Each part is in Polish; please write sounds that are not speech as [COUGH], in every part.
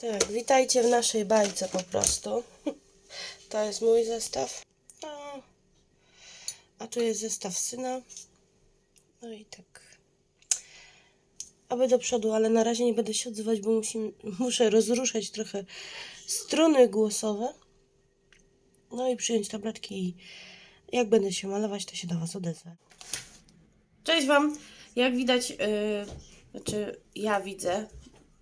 Tak, witajcie w naszej bajce po prostu. [LAUGHS] To jest mój zestaw. A, a tu jest zestaw syna. No i tak. Aby do przodu, ale na razie nie będę się odzywać, bo musi, [LAUGHS] muszę rozruszać trochę struny głosowe. No i przyjąć tabletki i jak będę się malować, to się do Was odezwę. Cześć Wam! Jak widać, yy, znaczy ja widzę,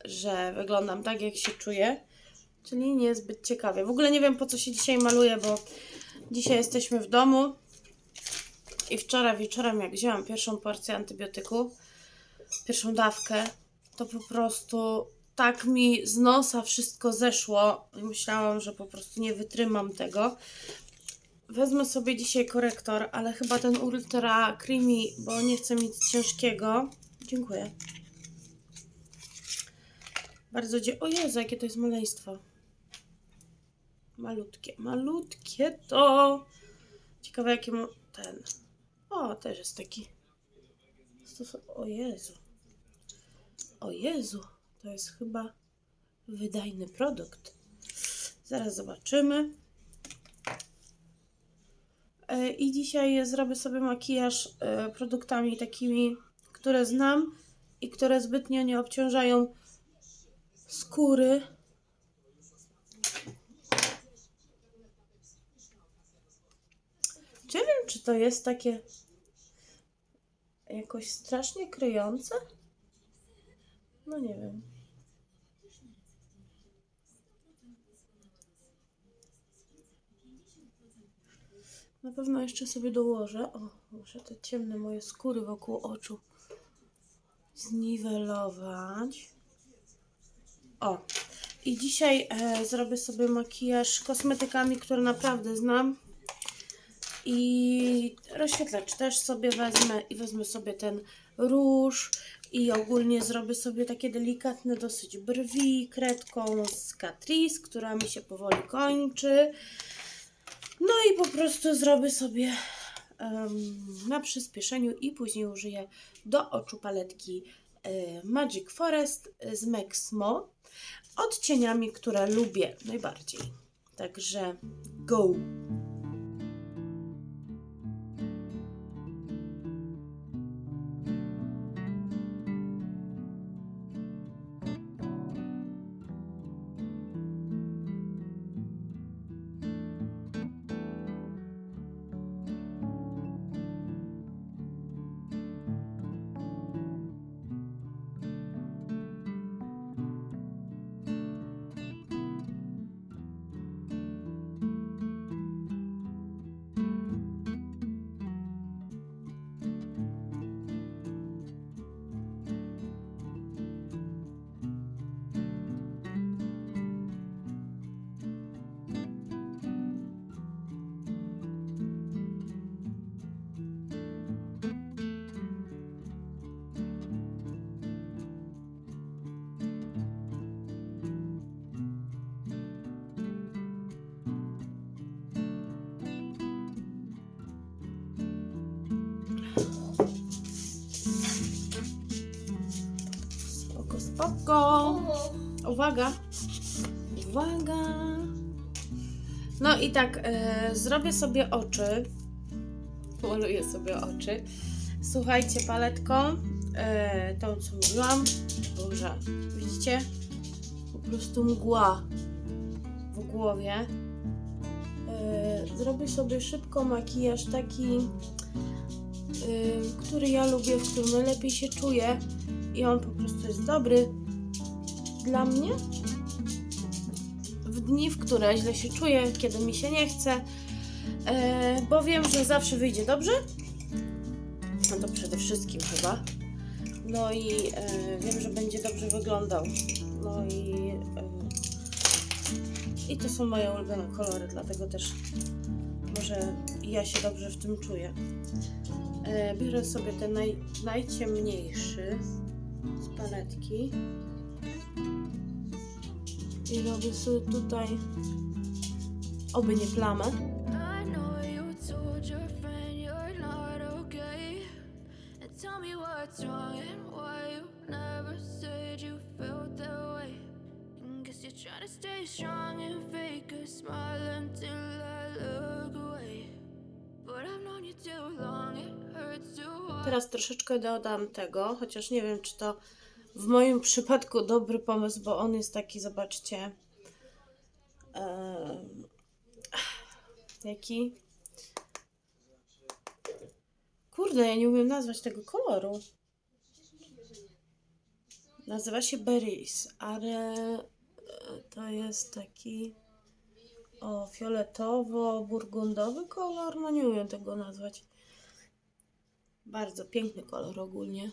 że wyglądam tak, jak się czuję, czyli niezbyt ciekawie. W ogóle nie wiem, po co się dzisiaj maluję, bo dzisiaj jesteśmy w domu i wczoraj wieczorem, jak wzięłam pierwszą porcję antybiotyku, pierwszą dawkę, to po prostu tak mi z nosa wszystko zeszło i myślałam, że po prostu nie wytrzymam tego. Wezmę sobie dzisiaj korektor, ale chyba ten ultra creamy, bo nie chcę nic ciężkiego. Dziękuję. Bardzo dzie... O Jezu, jakie to jest maleństwo. Malutkie, malutkie to. Ciekawe jakie mu... ten. O, też jest taki. O Jezu. O Jezu. To jest chyba wydajny produkt. Zaraz zobaczymy. E, I dzisiaj zrobię sobie makijaż e, produktami takimi, które znam i które zbytnio nie obciążają skóry. Czy wiem, czy to jest takie jakoś strasznie kryjące? No nie wiem. Na pewno jeszcze sobie dołożę. O, muszę te ciemne moje skóry wokół oczu zniwelować. O, i dzisiaj e, zrobię sobie makijaż kosmetykami, które naprawdę znam. I rozświetlacz też sobie wezmę i wezmę sobie ten róż i ogólnie zrobię sobie takie delikatne dosyć brwi kredką z Catrice, która mi się powoli kończy. No i po prostu zrobię sobie em, na przyspieszeniu i później użyję do oczu paletki Magic Forest z Maxmo odcieniami, które lubię najbardziej. Także go! Uwaga. Uwaga. No i tak, e, zrobię sobie oczy. Maluję sobie oczy. Słuchajcie, paletką, e, tą co mówiłam, Boże, widzicie? Po prostu mgła w głowie. E, zrobię sobie szybko makijaż taki, e, który ja lubię, w którym najlepiej się czuję i on po prostu jest dobry dla mnie w dni, w które źle się czuję, kiedy mi się nie chce, e, bo wiem, że zawsze wyjdzie dobrze. No to przede wszystkim chyba. No i e, wiem, że będzie dobrze wyglądał. No i, e, i to są moje ulubione kolory, dlatego też może ja się dobrze w tym czuję. Biorę sobie ten naj, najciemniejszy z paletki. I robię sobie tutaj oby nie plamę. To stay strong and fake a smile until I look away. But I've known you too long, it hurts. Teraz troszeczkę dodam tego, chociaż nie wiem, czy to w moim przypadku dobry pomysł, bo on jest taki, zobaczcie, jaki. Kurde, ja nie umiem nazwać tego koloru. Nazywa się Berries, ale e, to jest taki o fioletowo-burgundowy kolor. No nie umiem tego nazwać. Bardzo piękny kolor ogólnie.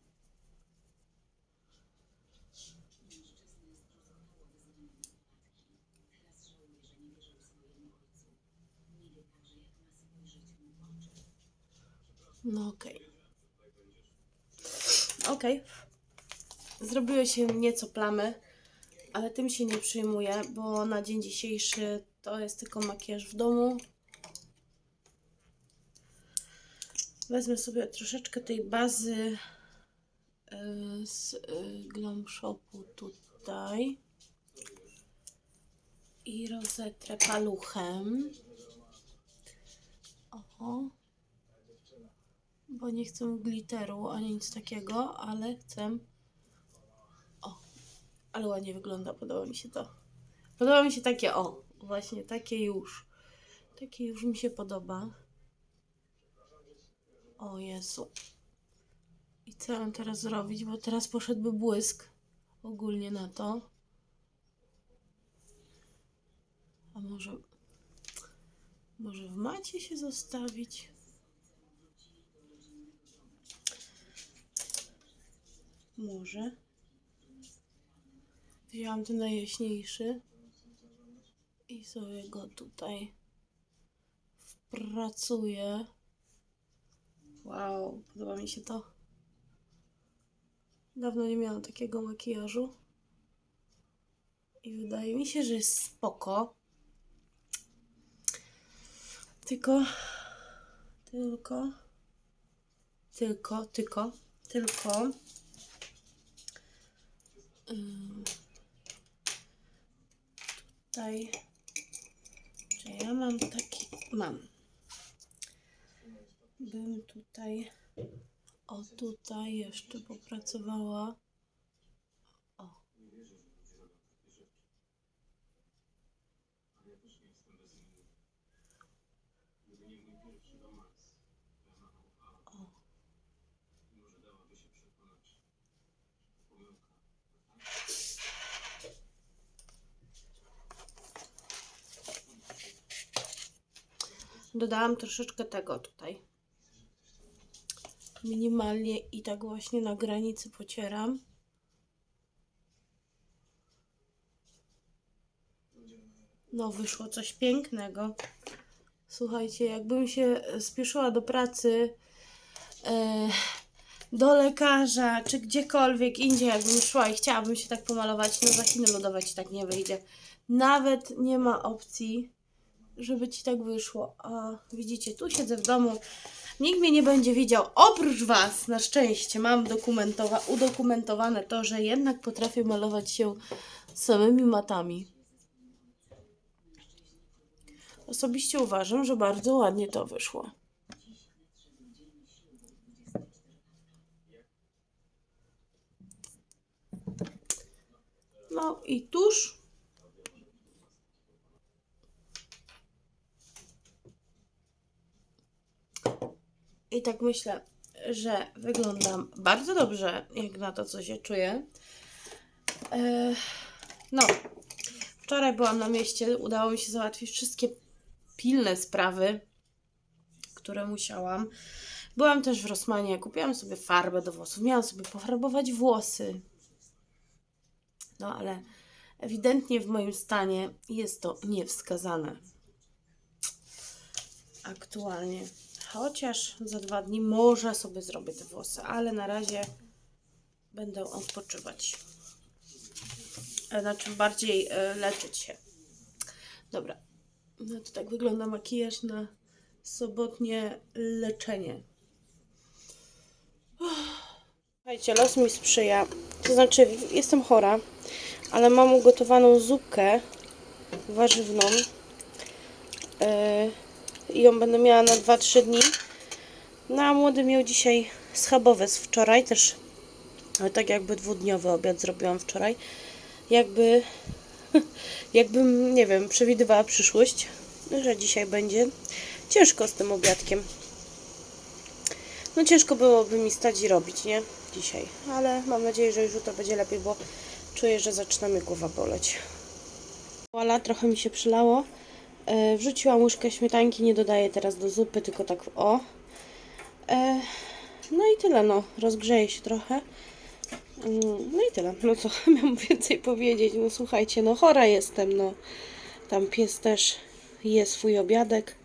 No okej. Okej. Zrobiły się nieco plamy, ale tym się nie przejmuję, bo na dzień dzisiejszy to jest tylko makijaż w domu. Wezmę sobie troszeczkę tej bazy y, z y, Glam Shopu tutaj i rozetrę paluchem. Oho bo nie chcę glitteru ani nic takiego, ale chcę. O, ale ładnie wygląda, podoba mi się to. Podoba mi się takie, o, właśnie takie już. Takie już mi się podoba. O Jezu. I co mam teraz zrobić, bo teraz poszedłby błysk ogólnie na to. A może. Może w macie się zostawić? Może. Wzięłam ten najjaśniejszy i sobie go tutaj wpracuję. Wow, podoba mi się to. Dawno nie miałam takiego makijażu. I wydaje mi się, że jest spoko. Tylko, tylko, tylko, tylko, tylko. Tutaj. Czy ja mam taki. Mam. Bym tutaj. O, tutaj jeszcze popracowała. O. Dodałam troszeczkę tego tutaj. Minimalnie i tak właśnie na granicy pocieram. No, wyszło coś pięknego. Słuchajcie, jakbym się spieszyła do pracy, e, do lekarza, czy gdziekolwiek indziej, jakbym szła i chciałabym się tak pomalować, no za Chiny lodowe ci tak nie wyjdzie. Nawet nie ma opcji, żeby ci tak wyszło. A widzicie, tu siedzę w domu, nikt mnie nie będzie widział. Oprócz Was, na szczęście, mam dokumentowa- udokumentowane to, że jednak potrafię malować się samymi matami. Osobiście uważam, że bardzo ładnie to wyszło. No i tuż. I tak myślę, że wyglądam bardzo dobrze, jak na to, co się czuję. No, wczoraj byłam na mieście, udało mi się załatwić wszystkie pilne sprawy, które musiałam. Byłam też w Rosmanie, kupiłam sobie farbę do włosów, miałam sobie pofarbować włosy. No ale ewidentnie w moim stanie jest to niewskazane. Aktualnie. Chociaż za dwa dni może sobie zrobię te włosy, ale na razie będę odpoczywać. Znaczy bardziej e, leczyć się. Dobra. No to tak wygląda makijaż na sobotnie leczenie. Słuchajcie, los mi sprzyja. To znaczy, jestem chora, ale mam ugotowaną zupkę warzywną. Yy, I ją będę miała na 2-3 dni. No a młody miał dzisiaj schabowe z wczoraj też. Ale tak jakby dwudniowy obiad zrobiłam wczoraj. Jakby, [LAUGHS] jakbym, nie wiem, przewidywała przyszłość, że dzisiaj będzie ciężko z tym obiadkiem. No ciężko byłoby mi stać i robić, nie? Dzisiaj. Ale mam nadzieję, że już jutro będzie lepiej, bo czuję, że zaczyna mnie głowa boleć. Voila, trochę mi się przylało. E, wrzuciłam łyżkę śmietanki, nie dodaję teraz do zupy, tylko tak o. E, no i tyle, no. Rozgrzeje się trochę. Mm, No i tyle. No co [LAUGHS] miałam więcej powiedzieć? No słuchajcie, no chora jestem, no. Tam pies też je swój obiadek.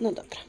No dobra.